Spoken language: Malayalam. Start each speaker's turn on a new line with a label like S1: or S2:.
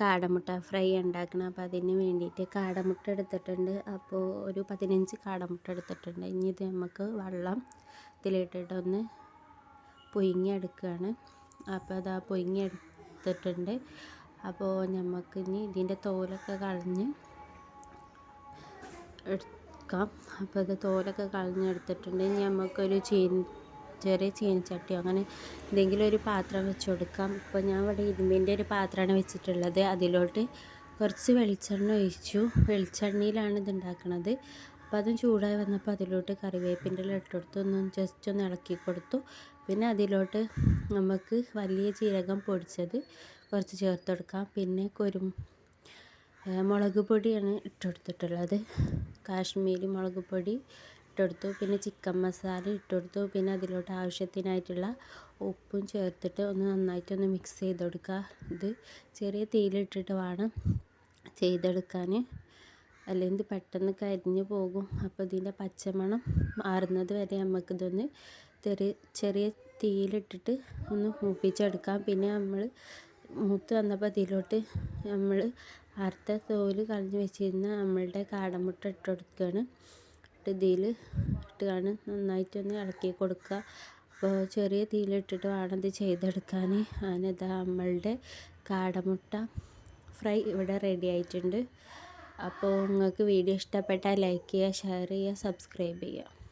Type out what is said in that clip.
S1: കാടമുട്ട ഫ്രൈ ഉണ്ടാക്കണം. അപ്പോൾ അതിന് വേണ്ടിയിട്ട് കാടമുട്ട എടുത്തിട്ടുണ്ട്. അപ്പോൾ ഒരു പതിനഞ്ച് കാടമുട്ട എടുത്തിട്ടുണ്ട്. ഇനി ഇത് നമുക്ക് വെള്ളം ഇതിലിട്ടിട്ടൊന്ന് പൊയിങ്ങെടുക്കുകയാണ് അപ്പോൾ ആ പൊയിങ്ങെടുത്തിട്ടുണ്ട് അപ്പോൾ നമുക്ക് ഇനി ഇതിന്റെ തോലൊക്കെ കളഞ്ഞ് എടുക്കാം. അപ്പോൾ ഇത് തോലൊക്കെ കളഞ്ഞെടുത്തിട്ടുണ്ട് ഇനി നമുക്കൊരു ചീൻ ചെറിയ ചീനച്ചട്ടിയോ അങ്ങനെ എന്തെങ്കിലും ഒരു പാത്രം വെച്ച് കൊടുക്കാം ഇപ്പോൾ ഞാൻ ഇവിടെ ഇരുമ്പിന്റെ ഒരു പാത്രമാണ് വെച്ചിട്ടുള്ളത്. അതിലോട്ട് കുറച്ച് വെളിച്ചെണ്ണ ഒഴിച്ചു. വെളിച്ചെണ്ണയിലാണ് ഇത് ഉണ്ടാക്കുന്നത് അപ്പോൾ അതും ചൂടായി വന്നപ്പോൾ അതിലോട്ട് കറിവേപ്പിന്റെ ഇട്ട് കൊടുത്തു ഒന്ന് ജസ്റ്റ് ഒന്ന് ഇളക്കി കൊടുത്തു. പിന്നെ അതിലോട്ട് നമുക്ക് വലിയ ജീരകം പൊടിച്ചത് കുറച്ച് ചേർത്ത് കൊടുക്കാം. പിന്നെ കുരും മുളക് പൊടിയാണ് ഇട്ടുകൊടുത്തിട്ടുള്ളത്. കാശ്മീരി മുളക് പൊടി ഇട്ടെടുത്തു. പിന്നെ ചിക്കൻ മസാല ഇട്ടെടുത്തു. പിന്നെ അതിലോട്ട് ആവശ്യത്തിനായിട്ടുള്ള ഉപ്പും ചേർത്തിട്ട് ഒന്ന് നന്നായിട്ടൊന്ന് മിക്സ് ചെയ്ത് കൊടുക്കുക ഇത് ചെറിയ തീയിലിട്ടിട്ട് വേണം ചെയ്തെടുക്കാൻ. അല്ലെങ്കിൽ പെട്ടെന്ന് കരിഞ്ഞു പോകും. അപ്പോൾ ഇതിന്റെ പച്ചമണം മാറുന്നത് വരെ നമുക്കിതൊന്ന് ചെറിയ ചെറിയ തീയിലിട്ടിട്ട് ഒന്ന് മൂപ്പിച്ചെടുക്കാം. പിന്നെ നമ്മൾ മൂത്ത് വന്നപ്പോൾ അതിലോട്ട് നമ്മൾ അറുത്ത തോൽ കളഞ്ഞ് വെച്ചിരുന്ന നമ്മളുടെ കാടമുട്ട ഇട്ട് കൊടുക്കുകയാണ് ഇതിൽ നന്നായിട്ട് ഒന്ന് ഇളക്കി കൊടുക്കുക. അപ്പോൾ ചെറിയ തീയിലിട്ടിട്ട് വേണം ഇത് ചെയ്തെടുക്കാൻ. അതിനിതാ നമ്മളുടെ കാടമുട്ട ഫ്രൈ ഇവിടെ റെഡി ആയിട്ടുണ്ട്. അപ്പോൾ നിങ്ങൾക്ക് വീഡിയോ ഇഷ്ടപ്പെട്ടാൽ ലൈക്ക് ചെയ്യുക ഷെയർ ചെയ്യുക സബ്സ്ക്രൈബ് ചെയ്യുക.